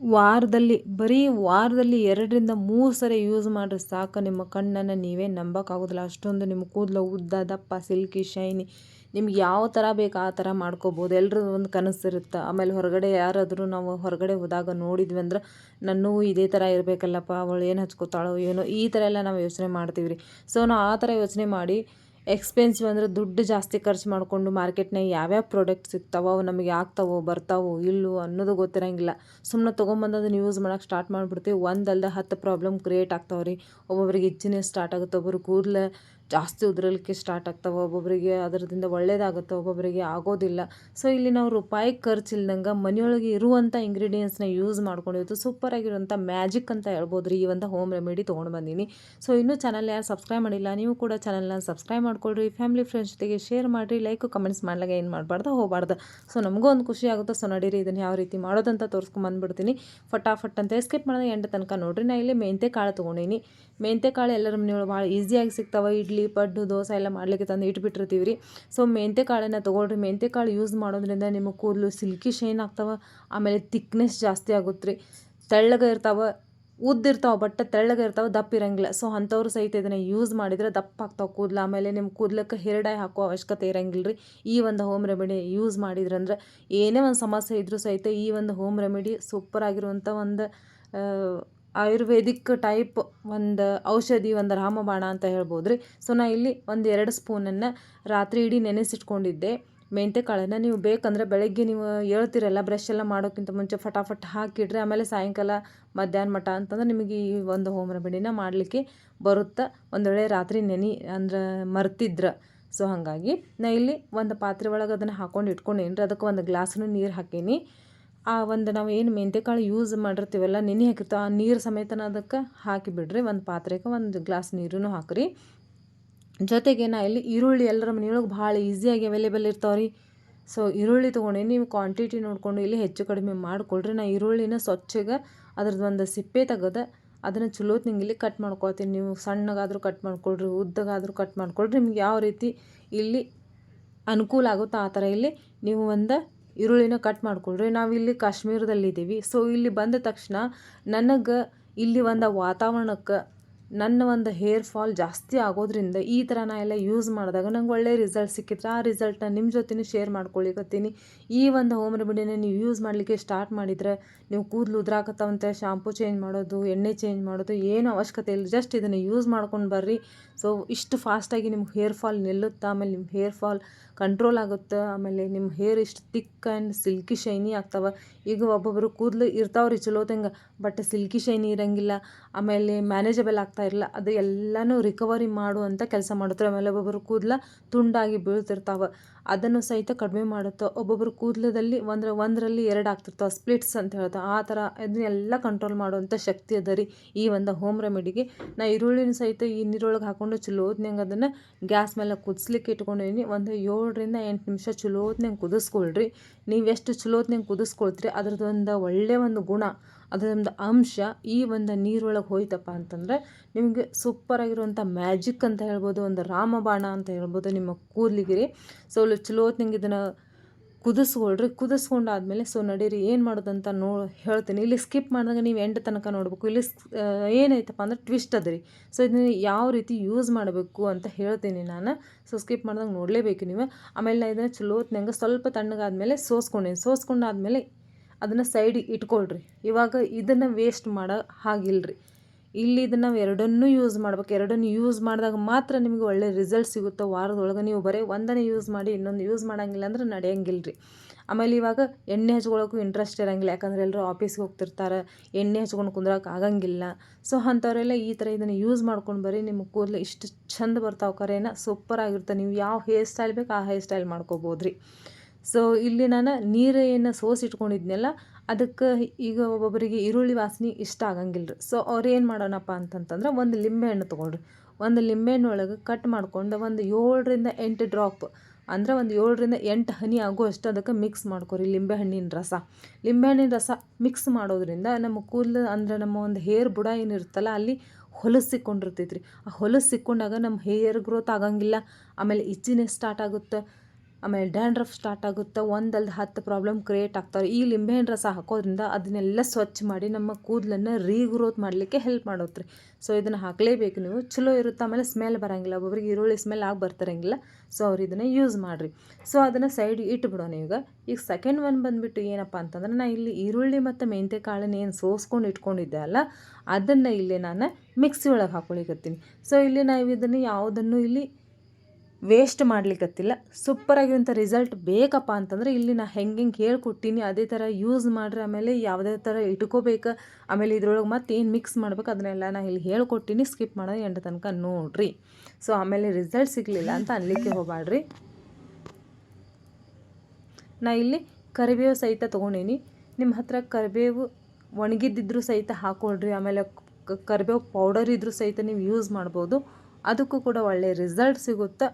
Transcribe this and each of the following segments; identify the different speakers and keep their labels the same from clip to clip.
Speaker 1: ವಾರದಲ್ಲಿ, ಬರೀ ವಾರದಲ್ಲಿ ಎರಡರಿಂದ ಮೂರು ಸರಿ ಯೂಸ್ ಮಾಡಿದ್ರೆ ಸಾಕು. ನಿಮ್ಮ ಕಣ್ಣನ್ನು ನೀವೇ ನಂಬೋಕ್ಕಾಗೋದಿಲ್ಲ. ಅಷ್ಟೊಂದು ನಿಮ್ಮ ಕೂದಲು ಉದ್ದ ದಪ್ಪ ಸಿಲ್ಕಿ ಶೈನಿ ನಿಮ್ಗೆ ಯಾವ ಥರ ಬೇಕು ಆ ಥರ ಮಾಡ್ಕೋಬೋದು. ಎಲ್ಲರೂ ಒಂದು ಕನಸಿರುತ್ತೆ ಆಮೇಲೆ ಹೊರಗಡೆ ಯಾರಾದರೂ ನಾವು ಹೊರಗಡೆ ಹೋದಾಗ ನೋಡಿದ್ವಿ ಅಂದ್ರೆ, ನನ್ನೂ ಇದೇ ಥರ ಇರಬೇಕಲ್ಲಪ್ಪ. ಅವಳು ಏನು ಹಚ್ಕೋತಾಳೋ ಏನೋ ಈ ಥರ ಎಲ್ಲ ನಾವು ಯೋಚನೆ ಮಾಡ್ತೀವಿ ರೀ ಸೊ ನಾವು ಆ ಥರ ಯೋಚನೆ ಮಾಡಿ ಎಕ್ಸ್ಪೆನ್ಸಿವ್ ಅಂದರೆ ದುಡ್ಡು ಜಾಸ್ತಿ ಖರ್ಚು ಮಾಡಿಕೊಂಡು ಮಾರ್ಕೆಟ್ನಾಗ ಯಾವ್ಯಾವ ಪ್ರಾಡಕ್ಟ್ ಸಿಗ್ತಾವೋ ಅವು ನಮಗೆ ಆಗ್ತಾವೋ, ಬರ್ತಾವೋ ಇಲ್ಲವೋ ಅನ್ನೋದು ಗೊತ್ತಿರಂಗಿಲ್ಲ. ಸುಮ್ಮನೆ ತೊಗೊಂಬಂದು ಅದನ್ನು ಯೂಸ್ ಮಾಡೋಕೆ ಸ್ಟಾರ್ಟ್ ಮಾಡಿಬಿಡ್ತೀವಿ. ಒಂದಲ್ಲದೆ ಹತ್ತು ಪ್ರಾಬ್ಲಮ್ ಕ್ರಿಯೇಟ್ ಆಗ್ತಾವೆ ರೀ ಒಬ್ಬೊಬ್ರಿಗೆ ಇಚ್ಚಿನೇ ಸ್ಟಾರ್ಟ್ ಆಗುತ್ತೆ. ಒಬ್ಬರು ಕೂದಲು ಜಾಸ್ತಿ ಉದುರಲಿಕ್ಕೆ ಸ್ಟಾರ್ಟ್ ಆಗ್ತಾವ ಒಬ್ಬೊಬ್ಬರಿಗೆ ಅದರಿಂದ ಒಳ್ಳೆಯದಾಗುತ್ತೆ ಒಬ್ಬೊಬ್ಬರಿಗೆ ಆಗೋದಿಲ್ಲ. ಸೊ ಇಲ್ಲಿ ನಾವು ರೂಪಾಯಿ ಖರ್ಚಿಲ್ದಂಗೆ ಮನೆಯೊಳಗೆ ಇರುವಂಥ ಇಂಗ್ರೀಡಿಯೆಂಟ್ಸ್ನ ಯೂಸ್ ಮಾಡ್ಕೊಂಡಿತ್ತು ಸೂಪರ್ ಸೂಪರಾಗಿರುವಂಥ ಮ್ಯಾಜಿಕ್ ಅಂತ ಹೇಳ್ಬೋದು ರೀ ಈ ಒಂದು ಹೋಮ್ ರೆಮಿಡಿ ತೊಗೊಂಡು ಬಂದೀನಿ. ಸೊ ಇನ್ನೂ ಚಾನಲ್ ಯಾರು ಸಬ್ಸ್ಕ್ರೈಬ್ ಮಾಡಿಲ್ಲ, ನೀವು ಕೂಡ ಚಾನಲ್ನ ಸಬ್ಸ್ಕ್ರೈಬ್ ಮಾಡ್ಕೊಳ್ರಿ. ಫ್ಯಾಮಿಲಿ ಫ್ರೆಂಡ್ಸ್ ಜೊತೆಗೆ ಶೇರ್ ಮಾಡಿರಿ ಲೈಕ್ ಕಮೆಂಟ್ಸ್ ಮಾಡ್ಲಾಗ ಏನು ಮಾಡಬಾರ್ದು, ಹೋಗಬಾರ್ದು. ಸೊ ನಮಗೂ ಒಂದು ಖುಷಿ ಆಗುತ್ತೆ. ಸೊ ನಡೀರಿ, ಇದನ್ನು ಯಾವ ರೀತಿ ಮಾಡೋದಂತ ತೋರಿಸ್ಕೊಂಬಂದ್ಬಿಡ್ತೀನಿ ಫಟಾಫಟ್ ಅಂತ ಎಸ್ಕೇಪ್ ಮಾಡಿದ್ರೆ ಎಂಟು ತನಕ ನೋಡಿರಿ. ನಾ ಇಲ್ಲಿ ಮೆಂತೆ ಕಾಳು ತೊಗೊಂಡೀನಿ. ಮೆಂತೆ ಕಾಳು ಎಲ್ಲರ ಮನೆಯೊಳಗೆ ಭಾಳ ಈಸಿಯಾಗಿ ಸಿಗ್ತಾವೆ. ಇಡ್ಲಿ ಪಡ್ಡು, ದೋಸೆ ಎಲ್ಲ ಮಾಡಲಿಕ್ಕೆ ತಂದು ಇಟ್ಬಿಟ್ಟಿರ್ತೀವಿ ರೀ ಸೊ ಮೆಂತೆ ಕಾಳನ್ನು ತೊಗೊಳ್ರಿ. ಮೆಂತೆ ಕಾಳು ಯೂಸ್ ಮಾಡೋದ್ರಿಂದ ನಿಮ್ಮ ಕೂದಲು ಸಿಲ್ಕಿ ಶೈನ್ ಆಗ್ತಾವೆ, ಆಮೇಲೆ ತಿಕ್ನೆಸ್ ಜಾಸ್ತಿ ಆಗುತ್ತೆ ರೀ ತೆಳ್ಳಗೆ ಇರ್ತಾವೆ ಉದ್ದಿರ್ತಾವೆ ಬಟ್ ತೆಳ್ಳಗೆ ಇರ್ತಾವೆ, ದಪ್ಪ ಇರಂಗಿಲ್ಲ. ಸೊ ಅಂಥವ್ರು ಸಹಿತ ಇದನ್ನು ಯೂಸ್ ಮಾಡಿದ್ರೆ ದಪ್ಪ ಆಗ್ತಾವೆ ಕೂದಲು. ಆಮೇಲೆ ನಿಮ್ಮ ಕೂದಲಕ್ಕೆ ಹೇರ್ ಹಾಕೋ ಅವಶ್ಯಕತೆ ಇರಂಗಿಲ್ಲ ರೀ ಈ ಒಂದು ಹೋಮ್ ರೆಮಿಡಿ ಯೂಸ್ ಮಾಡಿದ್ರಂದ್ರೆ ಏನೇ ಒಂದು ಸಮಸ್ಯೆ ಇದ್ದರೂ ಸಹಿತ ಈ ಒಂದು ಹೋಮ್ ರೆಮಿಡಿ ಸೂಪರ್ ಆಗಿರುವಂಥ ಒಂದು ಆಯುರ್ವೇದಿಕ್ ಟೈಪ್ ಒಂದು ಔಷಧಿ, ಒಂದು ರಾಮಬಾಣ ಅಂತ ಹೇಳ್ಬೋದು ರೀ ಸೊ ನಾ ಇಲ್ಲಿ ಒಂದು ಎರಡು ಸ್ಪೂನನ್ನು ರಾತ್ರಿ ಇಡೀ ನೆನೆಸಿಟ್ಕೊಂಡಿದ್ದೆ. ಮೆಂತ್ಯ ಕಾಳನ್ನು ನೀವು ಬೇಕಂದರೆ ಬೆಳಗ್ಗೆ ನೀವು ಹೇಳ್ತಿರಲ್ಲ ಬ್ರಷ್ ಎಲ್ಲ ಮಾಡೋಕ್ಕಿಂತ ಮುಂಚೆ ಫಟಾಫಟ್ ಹಾಕಿಡ್ರಿ. ಆಮೇಲೆ ಸಾಯಂಕಾಲ ಮಧ್ಯಾಹ್ನ ಮಟ ಅಂತಂದ್ರೆ ನಿಮಗೆ ಈ ಒಂದು ಹೋಮ್ ರೆಮಿಡಿನ ಮಾಡಲಿಕ್ಕೆ ಬರುತ್ತೆ. ಒಂದು ವೇಳೆ ರಾತ್ರಿ ನೆನೆ ಅಂದ್ರೆ ಮರ್ತಿದ್ರೆ. ಸೊ ಹಾಗಾಗಿ ನಾ ಇಲ್ಲಿ ಒಂದು ಪಾತ್ರೆ ಒಳಗೆ ಅದನ್ನು ಹಾಕೊಂಡು ಇಟ್ಕೊಂಡೇನಿ ಅದಕ್ಕೆ ಒಂದು ಗ್ಲಾಸ್ನು ನೀರು ಹಾಕೀನಿ. ಆ ಒಂದು ನಾವು ಏನು ಮೆಂತೆಕಾಳು ಯೂಸ್ ಮಾಡಿರ್ತೀವಲ್ಲ, ನೆನೆ ಹಾಕಿರ್ತೀವಿ, ಆ ನೀರು ಸಮೇತನ ಅದಕ್ಕೆ ಹಾಕಿ ಬಿಡ್ರಿ ಒಂದು ಪಾತ್ರೆಗೆ ಒಂದು ಗ್ಲಾಸ್ ನೀರೂ ಹಾಕಿರಿ. ಜೊತೆಗೆ ನಾ ಇಲ್ಲಿ ಈರುಳ್ಳಿ ಎಲ್ಲರ ಮನೆಯೊಳಗೆ ಭಾಳ ಈಸಿಯಾಗಿ ಅವೈಲೇಬಲ್ ಇರ್ತಾವೆ ರೀ ಸೊ ಈರುಳ್ಳಿ ತೊಗೊಂಡು ನೀವು ಕ್ವಾಂಟಿಟಿ ನೋಡಿಕೊಂಡು ಇಲ್ಲಿ ಹೆಚ್ಚು ಕಡಿಮೆ ಮಾಡಿಕೊಳ್ರಿ. ನಾ ಈರುಳ್ಳಿನ ಸ್ವಚ್ಛಗೆ ಅದ್ರದ್ದು ಒಂದು ಸಿಪ್ಪೆ ತೆಗೆದ ಅದನ್ನು ಚಲೋ ಇಲ್ಲಿ ಕಟ್ ಮಾಡ್ಕೊಳ್ತೀನಿ. ನೀವು ಸಣ್ಣಗಾದರೂ ಕಟ್ ಮಾಡ್ಕೊಳ್ರಿ, ಉದ್ದಗಾದರೂ ಕಟ್ ಮಾಡ್ಕೊಳ್ರಿ. ನಿಮ್ಗೆ ಯಾವ ರೀತಿ ಇಲ್ಲಿ ಅನುಕೂಲ ಆಗುತ್ತೋ ಆ ಥರ ಇಲ್ಲಿ ನೀವು ಒಂದು ಈರುಳ್ಳಿನ ಕಟ್ ಮಾಡ್ಕೊಳ್ರಿ ನಾವಿಲ್ಲಿ ಕಾಶ್ಮೀರದಲ್ಲಿದ್ದೀವಿ. ಸೊ ಇಲ್ಲಿ ಬಂದ ತಕ್ಷಣ ನನಗೆ ಇಲ್ಲಿ ಒಂದು ವಾತಾವರಣಕ್ಕೆ ನನ್ನ ಒಂದು ಹೇರ್ ಫಾಲ್ ಜಾಸ್ತಿ ಆಗೋದ್ರಿಂದ ಈ ಥರ ನಾ ಎಲ್ಲ ಯೂಸ್ ಮಾಡಿದಾಗ ನಂಗೆ ಒಳ್ಳೆ ರಿಸಲ್ಟ್ ಸಿಕ್ಕಿತ್ತು. ಆ ರಿಸಲ್ಟ್ನ ನಿಮ್ಮ ಜೊತೆನೂ ಶೇರ್ ಮಾಡ್ಕೊಳ್ಳಿಕತ್ತೀನಿ ಈ ಒಂದು ಹೋಮ್ ರೆಮಿಡಿನ ನೀವು ಯೂಸ್ ಮಾಡಲಿಕ್ಕೆ ಸ್ಟಾರ್ಟ್ ಮಾಡಿದರೆ ನೀವು ಕೂದಲು ಉದ್ರಾಕತ್ತವಂತೆ ಶಾಂಪೂ ಚೇಂಜ್ ಮಾಡೋದು, ಎಣ್ಣೆ ಚೇಂಜ್ ಮಾಡೋದು ಏನು ಅವಶ್ಯಕತೆ ಇಲ್ಲ. ಜಸ್ಟ್ ಇದನ್ನು ಯೂಸ್ ಮಾಡ್ಕೊಂಡು ಬರ್ರಿ. ಸೊ ಇಷ್ಟು ಫಾಸ್ಟಾಗಿ ನಿಮ್ಮ ಹೇರ್ ಫಾಲ್ ನಿಲ್ಲುತ್ತೆ, ಆಮೇಲೆ ನಿಮ್ಮ ಹೇರ್ ಫಾಲ್ ಕಂಟ್ರೋಲ್ ಆಗುತ್ತೆ, ಆಮೇಲೆ ನಿಮ್ಮ ಹೇರ್ ಇಷ್ಟು ತಿಕ್ ಆ್ಯಂಡ್ ಸಿಲ್ಕಿ ಶೈನಿ ಆಗ್ತಾವೆ. ಈಗ ಒಬ್ಬೊಬ್ಬರು ಕೂದಲು ಇರ್ತಾವ್ರಿ ಚಲೋತಂಗೆ ಬಟ್ ಸಿಲ್ಕಿ ಶೈನಿ ಇರೋಂಗಿಲ್ಲ, ಆಮೇಲೆ ಮ್ಯಾನೇಜಬಲ್ ಆಗ್ತಾ ಇರಲಿಲ್ಲ. ಅದು ಎಲ್ಲನೂ ರಿಕವರಿ ಮಾಡುವಂಥ ಕೆಲಸ ಮಾಡುತ್ತೆ. ಆಮೇಲೆ ಒಬ್ಬೊಬ್ಬರು ಕೂದಲ ತುಂಡಾಗಿ ಬೀಳ್ತಿರ್ತಾವೆ. ಅದನ್ನು ಸಹಿತ ಕಡಿಮೆ ಮಾಡುತ್ತೆ. ಒಬ್ಬೊಬ್ಬರು ಕೂದಲದಲ್ಲಿ ಒಂದ್ರ, ಒಂದರಲ್ಲಿ ಎರಡು ಆಗ್ತಿರ್ತಾವೆ. ಸ್ಪ್ಲಿಟ್ಸ್ ಅಂತ ಹೇಳ್ತಾವೆ ಆ ಥರ ಇದನ್ನೆಲ್ಲ ಕಂಟ್ರೋಲ್ ಮಾಡುವಂಥ ಶಕ್ತಿ ಅದ ರೀ ಈ ಒಂದು ಹೋಮ್ ರೆಮಿಡಿಗೆ ನಾ ಈರುಳ್ಳಿನ ಸಹಿತ ಈ ನೀರೊಳಗೆ ಹಾಕ್ಕೊಂಡು ಚಲೋತ್ನಂಗೆ ಅದನ್ನು ಗ್ಯಾಸ್ ಮೇಲೆ ಕುದಿಸ್ಲಿಕ್ಕೆ ಇಟ್ಕೊಂಡಿನಿ ಒಂದು ಏಳರಿಂದ ಎಂಟು ನಿಮಿಷ ಚಲೋತ್ನಂಗೆ ಕುದಿಸ್ಕೊಳ್ರಿ. ನೀವು ಎಷ್ಟು ಚಲೋತ್ನಂಗೆ ಕುದಿಸ್ಕೊಳ್ತೀರಿ ಅದ್ರದ್ದು ಒಂದು ಒಳ್ಳೆಯ ಒಂದು ಗುಣ. ಅದರೊಂದು ಅಂಶ ಈ ಒಂದು ನೀರೊಳಗೆ ಹೋಯ್ತಪ್ಪ ಅಂತಂದರೆ ನಿಮಗೆ ಸೂಪರ್ ಆಗಿರುವಂಥ ಮ್ಯಾಜಿಕ್ ಅಂತ ಹೇಳ್ಬೋದು, ಒಂದು ರಾಮಬಾಣ ಅಂತ ಹೇಳ್ಬೋದು ನಿಮ್ಮ ಕೂದಲಿಗೆ ರೀ ಸೊ ಚಲೋತ್ನಂಗೆ ಇದನ್ನು ಕುದಿಸ್ಕೊಳ್ರಿ. ಕುದಿಸ್ಕೊಂಡಾದ್ಮೇಲೆ ಸೊ ನಡೀರಿ, ಏನು ಮಾಡೋದಂತ ನೋ ಹೇಳ್ತೀನಿ. ಇಲ್ಲಿ ಸ್ಕಿಪ್ ಮಾಡಿದಾಗ ನೀವು ಎಂಡ್ ತನಕ ನೋಡಬೇಕು. ಇಲ್ಲಿ ಏನೈತಪ್ಪ ಅಂದ್ರೆ ಟ್ವಿಸ್ಟ್ ಅದ ರೀ ಸೊ ಇದನ್ನ ಯಾವ ರೀತಿ ಯೂಸ್ ಮಾಡಬೇಕು ಅಂತ ಹೇಳ್ತೀನಿ ನಾನು. ಸೊ ಸ್ಕಿಪ್ ಮಾಡಿದಾಗ ನೋಡಲೇಬೇಕು ನೀವು. ಆಮೇಲೆ ನಾನು ಇದನ್ನು ಚಲೋತ್ನಂಗೆ ಸ್ವಲ್ಪ ತಣ್ಣಗಾದ್ಮೇಲೆ ಸೋಸ್ಕೊಂಡೇನಿ. ಸೋಸ್ಕೊಂಡಾದ್ಮೇಲೆ ಅದನ್ನು ಸೈಡಿಗೆ ಇಟ್ಕೊಳ್ರಿ. ಇವಾಗ ಇದನ್ನು ವೇಸ್ಟ್ ಮಾಡೋ ಹಾಗಿಲ್ರಿ. ಇಲ್ಲಿ ಇದನ್ನು ನಾವು ಎರಡನ್ನೂ ಯೂಸ್ ಮಾಡ್ಬೇಕು. ಎರಡನ್ನೂ ಯೂಸ್ ಮಾಡಿದಾಗ ಮಾತ್ರ ನಿಮಗೆ ಒಳ್ಳೆ ರಿಸಲ್ಟ್ ಸಿಗುತ್ತೆ ವಾರದೊಳಗೆ ನೀವು ಬರೀ ಒಂದನೇ ಯೂಸ್ ಮಾಡಿ ಇನ್ನೊಂದು ಯೂಸ್ ಮಾಡೋಂಗಿಲ್ಲ ಅಂದ್ರೆ ನಡೆಯಂಗಿಲ್ಲ ರೀ ಆಮೇಲೆ ಇವಾಗ ಎಣ್ಣೆ ಹಚ್ಕೊಳ್ಳೋಕ್ಕೂ ಇಂಟ್ರೆಸ್ಟ್ ಇರೋಂಗಿಲ್ಲ. ಯಾಕಂದ್ರೆ ಎಲ್ಲರೂ ಆಫೀಸ್ಗೆ ಹೋಗ್ತಿರ್ತಾರೆ. ಎಣ್ಣೆ ಹಚ್ಕೊಂಡು ಕುಂದ್ರಕ್ಕೆ ಆಗಂಗಿಲ್ಲ. ಸೊ ಅಂಥವರೆಲ್ಲ ಈ ಥರ ಇದನ್ನು ಯೂಸ್ ಮಾಡ್ಕೊಂಡು ಬರೀ ನಿಮ್ಮ ಕೂದಲು ಇಷ್ಟು ಚಂದ ಬರ್ತಾವೆ ಕರೆನ. ಸೂಪರ್ ಆಗಿರುತ್ತೆ. ನೀವು ಯಾವ ಹೇರ್ ಸ್ಟೈಲ್ ಬೇಕು ಆ ಹೇರ್ ಸ್ಟೈಲ್ ಮಾಡ್ಕೋಬೋದು ರೀ ಸೊ ಇಲ್ಲಿ ನಾನು ನೀರು ಏನು ಇಟ್ಕೊಂಡಿದ್ನಲ್ಲ ಅದಕ್ಕೆ ಈಗ ಒಬ್ಬೊಬ್ಬರಿಗೆ ಈರುಳ್ಳಿ ವಾಸನೆ ಇಷ್ಟ ಆಗಂಗಿಲ್ಲ ರೀ ಸೊ ಅವ್ರು ಏನು ಮಾಡೋಣಪ್ಪ ಅಂತಂತಂದ್ರೆ ಒಂದು ಲಿಂಬೆಹಣ್ಣು ತೊಗೊಳ್ರಿ ಒಂದು ಲಿಂಬೆಹಣ್ಣು ಒಳಗೆ ಕಟ್ ಮಾಡ್ಕೊಂಡು ಒಂದು ಏಳರಿಂದ ಎಂಟು ಡ್ರಾಪ್ ಅಂದ್ರೆ ಒಂದು ಏಳರಿಂದ ಎಂಟು ಹನಿ ಆಗುವಷ್ಟು ಅದಕ್ಕೆ ಮಿಕ್ಸ್ ಮಾಡ್ಕೊರಿ ಲಿಂಬೆಹಣ್ಣಿನ ರಸ. ಲಿಂಬೆಹಣ್ಣಿನ ರಸ ಮಿಕ್ಸ್ ಮಾಡೋದ್ರಿಂದ ನಮ್ಮ ಕೂದಲು, ಅಂದ್ರೆ ನಮ್ಮ ಒಂದು ಹೇರ್ ಬುಡ ಏನಿರುತ್ತಲ್ಲ ಅಲ್ಲಿ ಹೊಲಸು ಸಿಕ್ಕೊಂಡಿರ್ತೈತ್ರಿ. ಆ ಹೊಲಸು ಸಿಕ್ಕೊಂಡಾಗ ನಮ್ಮ ಹೇರ್ ಗ್ರೋತ್ ಆಗಂಗಿಲ್ಲ. ಆಮೇಲೆ ಇಚ್ಚಿನೇ ಸ್ಟಾರ್ಟ್ ಆಗುತ್ತೆ. ಆಮೇಲೆ ಡ್ಯಾಂಡ್ರಫ್ ಸ್ಟಾರ್ಟ್ ಆಗುತ್ತೆ, ಒಂದಲ್ದು ಹತ್ತು ಪ್ರಾಬ್ಲಮ್ ಕ್ರಿಯೇಟ್ ಆಗ್ತಾವೆ ಈ ಲಿಂಬೆಹಣ್ಣು ರಸ ಹಾಕೋದ್ರಿಂದ ಅದನ್ನೆಲ್ಲ ಸ್ವಚ್ಛ ಮಾಡಿ ನಮ್ಮ ಕೂದಲನ್ನು ರೀಗ್ರೋತ್ ಮಾಡಲಿಕ್ಕೆ ಹೆಲ್ಪ್ ಮಾಡುತ್ತೆ ಸೊ ಇದನ್ನು ಹಾಕಲೇಬೇಕು ನೀವು. ಚಲೋ ಇರುತ್ತೆ, ಆಮೇಲೆ ಸ್ಮೆಲ್ ಬರೋಂಗಿಲ್ಲ. ಒಬ್ಬೊಬ್ರಿಗೆ ಈರುಳ್ಳಿ ಸ್ಮೆಲ್ ಆಗಿ ಬರ್ತಿರಂಗಿಲ್ಲ. ಸೊ ಅವ್ರು ಇದನ್ನು ಯೂಸ್ ಮಾಡಿರಿ. ಸೊ ಅದನ್ನು ಸೈಡ್ ಇಟ್ಬಿಡೋಣ ಈಗ. ಈಗ ಸೆಕೆಂಡ್ ಒನ್ ಬಂದುಬಿಟ್ಟು ಏನಪ್ಪ ಅಂತಂದ್ರೆ ನಾನು ಇಲ್ಲಿ ಈರುಳ್ಳಿ ಮತ್ತು ಮೆಂತ್ಯ ಕಾಳನ್ನ ಏನು ಸೋಸ್ಕೊಂಡು ಇಟ್ಕೊಂಡಿದ್ದೆ ಅಲ್ಲ, ಅದನ್ನು ಇಲ್ಲಿ ನಾನು ಮಿಕ್ಸಿ ಒಳಗೆ ಹಾಕೊಳಿಕತ್ತೀನಿ ಸೊ ಇಲ್ಲಿ ನಾವು ಇದನ್ನು ಯಾವುದನ್ನು ಇಲ್ಲಿ ವೇಸ್ಟ್ ಮಾಡ್ಲಿಕ್ಕತ್ತಿಲ್ಲ ಸೂಪರಾಗಿರುವಂಥ ರಿಸಲ್ಟ್ ಬೇಕಪ್ಪ ಅಂತಂದ್ರೆ ಇಲ್ಲಿ ನಾ ಹೆಂಗೆ ಹೆಂಗೆ ಹೇಳ್ಕೊಟ್ಟಿನಿ, ಅದೇ ಥರ ಯೂಸ್ ಮಾಡ್ರಿ ಆಮೇಲೆ ಯಾವುದೇ ಥರ ಇಟ್ಕೋಬೇಕು. ಆಮೇಲೆ ಇದ್ರೊಳಗೆ ಮತ್ತೆ ಏನು ಮಿಕ್ಸ್ ಮಾಡ್ಬೇಕು ಅದನ್ನೆಲ್ಲ ನಾ ಇಲ್ಲಿ ಹೇಳ್ಕೊಟ್ಟಿನಿ ಸ್ಕಿಪ್ ಮಾಡೋದು ಎಂಟು ತನಕ ನೋಡಿರಿ. ಸೊ ಆಮೇಲೆ ರಿಸಲ್ಟ್ ಸಿಗಲಿಲ್ಲ ಅಂತ ಅನ್ಲಿಕ್ಕೆ ಹೋಗಬೇಡ್ರಿ ನಾ ಇಲ್ಲಿ ಕರಿಬೇವು ಸಹಿತ ತೊಗೊಂಡೀನಿ. ನಿಮ್ಮ ಹತ್ರ ಕರಿಬೇವು ಒಣಗಿದ್ದಿದ್ರೂ ಸಹಿತ ಹಾಕ್ಕೊಳ್ರಿ ಆಮೇಲೆ ಕರಿಬೇವು ಪೌಡರ್ ಇದ್ದರೂ ಸಹಿತ ನೀವು ಯೂಸ್ ಮಾಡ್ಬೋದು. ಅದಕ್ಕೂ ಕೂಡ ಒಳ್ಳೆ ರಿಸಲ್ಟ್ ಸಿಗುತ್ತೆ.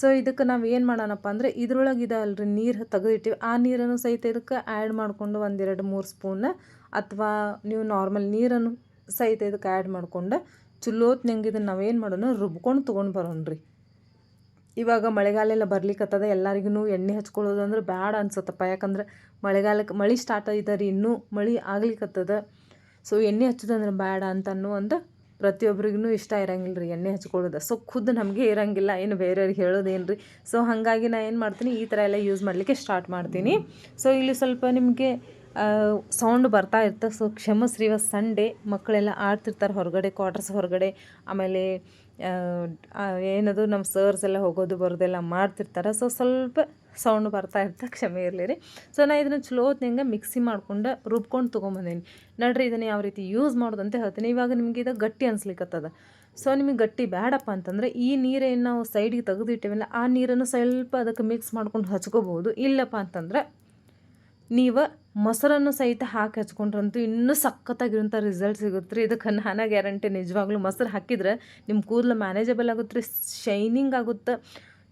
Speaker 1: ಸೊ ಇದಕ್ಕೆ ನಾವು ಏನು ಮಾಡೋಣಪ್ಪ ಅಂದರೆ ಇದ್ರೊಳಗೆ ಇದೆ ಅಲ್ರಿ ನೀರು ತೆಗೆದಿಟ್ಟಿವಿ. ಆ ನೀರನ್ನು ಸಹಿತ ಇದಕ್ಕೆ ಆ್ಯಡ್ ಮಾಡಿಕೊಂಡು ಒಂದೆರಡು ಮೂರು ಸ್ಪೂನ್ ಅಥವಾ ನೀವು ನಾರ್ಮಲ್ ನೀರನ್ನು ಸಹಿತ ಇದಕ್ಕೆ ಆ್ಯಡ್ ಮಾಡ್ಕೊಂಡು ಚಲೋತ್ನಂಗೆ ಇದನ್ನು ನಾವೇನು ಮಾಡೋಣ ರುಬ್ಕೊಂಡು ತೊಗೊಂಡು ಬರೋಣ್ರಿ ಇವಾಗ ಮಳೆಗಾಲ ಎಲ್ಲ ಬರ್ಲಿಕ್ಕತ್ತದ ಎಲ್ಲರಿಗೂ ಎಣ್ಣೆ ಹಚ್ಕೊಳ್ಳೋದು ಅಂದ್ರೆ ಬ್ಯಾಡ ಅನ್ಸುತ್ತಪ್ಪ. ಯಾಕಂದ್ರೆ ಮಳೆಗಾಲಕ್ಕೆ ಮಳೆ ಸ್ಟಾರ್ಟ್ ರೀ ಇನ್ನೂ ಮಳೆ ಆಗ್ಲಿಕ್ಕತ್ತದ ಸೊ ಎಣ್ಣೆ ಹಚ್ಚೋದಂದ್ರೆ ಬೇಡ ಅಂತ ಅನ್ನೋ ಒಂದು ಪ್ರತಿಯೊಬ್ಬರಿಗೂ ಇಷ್ಟ ಇರಂಗಿಲ್ಲ ರೀ, ಎಣ್ಣೆ ಹಚ್ಕೊಳ್ಳೋದು. ಸೊ ಖುದ್ದು ನಮಗೆ ಇರಂಗಿಲ್ಲ, ಏನು ಬೇರೆಯವ್ರಿಗೆ ಹೇಳೋದೇನು ರೀ ಸೊ ಹಾಗಾಗಿ ನಾನು ಏನು ಮಾಡ್ತೀನಿ, ಈ ಥರ ಎಲ್ಲ ಯೂಸ್ ಮಾಡಲಿಕ್ಕೆ ಸ್ಟಾರ್ಟ್ ಮಾಡ್ತೀನಿ. ಸೊ ಇಲ್ಲಿ ಸ್ವಲ್ಪ ನಿಮಗೆ ಸೌಂಡ್ ಬರ್ತಾ ಇರ್ತದೆ. ಸೊ ಕ್ಷಮಸ್ರಿ ಇವತ್ತು ಸಂಡೇ ಮಕ್ಕಳೆಲ್ಲ ಆಡ್ತಿರ್ತಾರೆ ಹೊರಗಡೆ ಕ್ವಾರ್ಟರ್ಸ್ ಹೊರಗಡೆ. ಆಮೇಲೆ ಏನದು ನಮ್ಮ ಸರ್ಸ್ ಎಲ್ಲ ಹೋಗೋದು, ಬರೋದೆಲ್ಲ ಮಾಡ್ತಿರ್ತಾರೆ. ಸೊ ಸ್ವಲ್ಪ ಸೌಂಡ್ ಬರ್ತಾ ಇರ್ತಾ, ಕ್ಷಮೆ ಇರಲಿ ರೀ. ಸೊ ನಾನು ಇದನ್ನು ಚಲೋ ಹೊತ್ನಂಗೆ ಮಿಕ್ಸಿ ಮಾಡ್ಕೊಂಡು ರುಬ್ಕೊಂಡು ತೊಗೊಂಬಂದೀನಿ. ನಡ್ರಿ, ಇದನ್ನು ಯಾವ ರೀತಿ ಯೂಸ್ ಮಾಡೋದು ಅಂತ ಹೇಳ್ತೀನಿ. ಇವಾಗ ನಿಮಗೆ ಇದು ಗಟ್ಟಿ ಅನ್ಸ್ಲಿಕ್ಕತ್ತದ ಸೊ ನಿಮಗೆ ಗಟ್ಟಿ ಬೇಡಪ್ಪ ಅಂತಂದರೆ ಈ ನೀರೇನು ನಾವು ಸೈಡಿಗೆ ತೆಗೆದಿಟ್ಟೇವಲ್ಲ, ಆ ನೀರನ್ನು ಸ್ವಲ್ಪ ಅದಕ್ಕೆ ಮಿಕ್ಸ್ ಮಾಡ್ಕೊಂಡು ಹಚ್ಕೋಬೋದು. ಇಲ್ಲಪ್ಪ ಅಂತಂದ್ರೆ ನೀವು ಮೊಸರನ್ನು ಸಹಿತ ಹಾಕಿ ಹಚ್ಕೊಂಡ್ರಂತೂ ಇನ್ನೂ ಸಖತ್ತಾಗಿರೋಂಥ ರಿಸಲ್ಟ್ ಸಿಗುತ್ತೆ ರೀ. ಇದಕ್ಕೆ ನಾನು ಗ್ಯಾರಂಟಿ ನಿಜವಾಗ್ಲೂ ಮೊಸರು ಹಾಕಿದ್ರೆ ನಿಮ್ಮ ಕೂದಲು ಮ್ಯಾನೇಜಬಲ್ ಆಗುತ್ತೆ ರೀ ಶೈನಿಂಗ್ ಆಗುತ್ತೆ.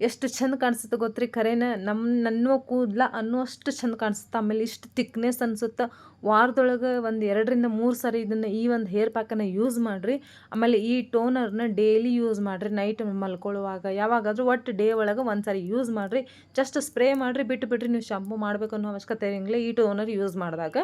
Speaker 1: ಎಷ್ಟು ಚಂದ ಕಾಣಿಸುತ್ತೆ ಗೊತ್ತ್ರಿ ಖರೇನ ನಮ್ಮ ನನ್ನ ಕೂದಲ ಅನ್ನುವಷ್ಟು ಚಂದ ಕಾಣಿಸುತ್ತೆ. ಆಮೇಲೆ ಇಷ್ಟು ತಿಕ್ನೆಸ್ ಅನ್ಸುತ್ತೆ ವಾರದೊಳಗೆ ಒಂದು ಎರಡರಿಂದ ಮೂರು ಸಾರಿ ಇದನ್ನು ಈ ಒಂದು ಹೇರ್ ಪ್ಯಾಕನ್ನು ಯೂಸ್ ಮಾಡಿರಿ. ಆಮೇಲೆ ಈ ಟೋನರ್ನ ಡೈಲಿ ಯೂಸ್ ಮಾಡಿರಿ. ನೈಟ್ ಮಲ್ಕೊಳ್ಳುವಾಗ ಯಾವಾಗಾದರೂ ಒಟ್ಟು ಡೇ ಒಳಗೆ ಒಂದು ಸಾರಿ ಯೂಸ್ ಮಾಡಿರಿ. ಜಸ್ಟ್ ಸ್ಪ್ರೇ ಮಾಡಿರಿ. ಬಿಟ್ಟು ಬಿಟ್ರಿ ನೀವು ಶಾಂಪು ಮಾಡಬೇಕು ಅನ್ನೋ ಅವಶ್ಯಕತೆ ಇರಂಗಿಲ್ಲ. ಈ ಟೋನರ್ ಯೂಸ್ ಮಾಡಿದಾಗ.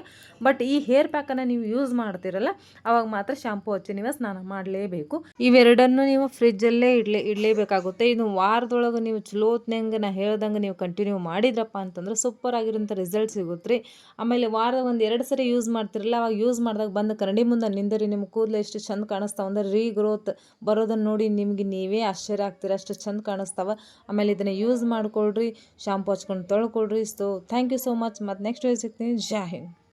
Speaker 1: ಬಟ್ ಈ ಹೇರ್ ಪ್ಯಾಕನ್ನು ನೀವು ಯೂಸ್ ಮಾಡ್ತಿರಲ್ಲ, ಅವಾಗ ಮಾತ್ರ ಶಾಂಪು ಹಚ್ಚಿ ನೀವು ಸ್ನಾನ ಮಾಡಲೇಬೇಕು. ಇವೆರಡನ್ನು ನೀವು ಫ್ರಿಜ್ಜಲ್ಲೇ ಇಡ್ಲೇ, ಇಡಲೇಬೇಕಾಗುತ್ತೆ. ಇದು ವಾರದೊಳಗೆ ನೀವು ಚಲೋತ್ನಂಗೆ ನಾ ಹೇಳ್ದಂಗೆ ನೀವು ಕಂಟಿನ್ಯೂ ಮಾಡಿದ್ರಪ್ಪ ಅಂತಂದ್ರೆ ಸೂಪರ್ ಆಗಿರೋಂಥ ರಿಸಲ್ಟ್ ಸಿಗುತ್ತೆ ರೀ ಆಮೇಲೆ ವಾರದ ಒಂದು ಎರಡು ಸರಿ ಯೂಸ್ ಮಾಡ್ತಿರಲ್ಲ ಅವಾಗ ಯೂಸ್ ಮಾಡಿದಾಗ ಬಂದು ಕರಡಿ ಮುಂದೆ ನಿಂದರಿ ನಿಮ್ಮ ಕೂದಲು ಎಷ್ಟು ಚಂದ ಕಾಣಿಸ್ತಾವ ಅಂದ್ರೆ ರೀ ಗ್ರೋತ್ ಬರೋದನ್ನು ನೋಡಿ ನಿಮಗೆ ನೀವೇ ಆಶ್ಚರ್ಯ ಆಗ್ತೀರ. ಅಷ್ಟು ಚಂದ ಕಾಣಿಸ್ತಾವ. ಆಮೇಲೆ ಇದನ್ನು ಯೂಸ್ ಮಾಡಿಕೊಳ್ಳ್ರಿ ಶಾಂಪು ಹಚ್ಕೊಂಡು ತೊಳ್ಕೊಳ್ರಿ. So thank you so much ಮತ್ತು ನೆಕ್ಸ್ಟ್ ಸಿಗ್ತೀನಿ. ಜೈ ಹಿಂದ್.